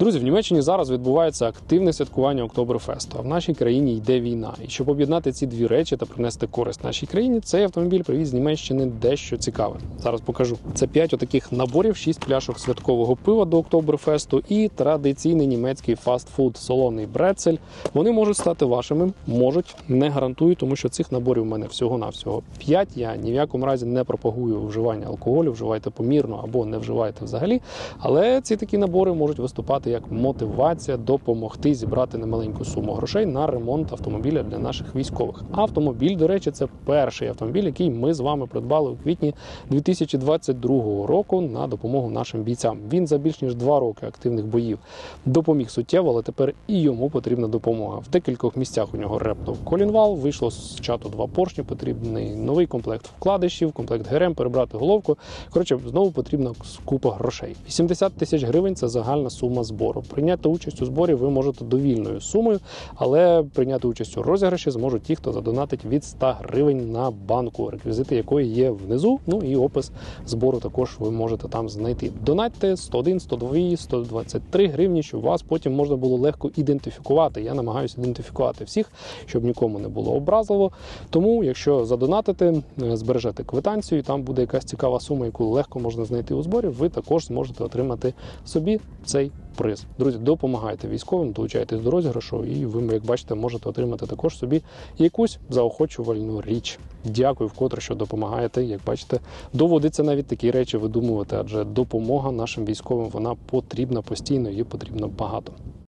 Друзі, в Німеччині зараз відбувається активне святкування Октоберфесту, а в нашій країні йде війна. І щоб об'єднати ці дві речі та принести користь нашій країні, цей автомобіль привіз з Німеччини дещо цікаве. Зараз покажу. Це п'ять отаких наборів, шість пляшок святкового пива до Октоберфесту і традиційний німецький фастфуд солоний брецель. Вони можуть стати вашими, можуть не гарантую, тому що цих наборів у мене всього навсього п'ять. Я ні в якому разі не пропагую вживання алкоголю, вживайте помірно або не вживайте взагалі. Але ці такі набори можуть виступати як мотивація допомогти зібрати немаленьку суму грошей на ремонт автомобіля для наших військових. Автомобіль, до речі, це перший автомобіль, який ми з вами придбали у квітні 2022 року на допомогу нашим бійцям. Він за більш ніж два роки активних боїв допоміг суттєво, але тепер і йому потрібна допомога. В декількох місцях у нього репнув колінвал, вийшло з чату два поршні. Потрібний новий комплект вкладишів, комплект ГРМ, перебрати головку. Коротше, знову потрібна купа грошей. 80 тисяч гривень це загальна сума збору. Прийняти участь у зборі ви можете довільною сумою, але прийняти участь у розіграші зможуть ті, хто задонатить від 100 гривень на банку, реквізити якої є внизу. Ну і опис збору також ви можете там знайти. Донатьте 101, 102, 123 гривні, щоб вас потім можна було легко ідентифікувати. Я намагаюся ідентифікувати всіх, щоб нікому не було образливо. Тому, якщо задонатите, е, збережете квитанцію, і там буде якась цікава сума, яку легко можна знайти у зборі, ви також зможете отримати собі цей приз. Друзі, допомагайте військовим, долучайтесь до розіграшу, і ви, як бачите, можете отримати також собі якусь заохочувальну річ. Дякую вкотре, що допомагаєте. Як бачите, доводиться навіть такі речі видумувати, адже допомога нашим військовим вона потрібна постійно, її потрібно багато.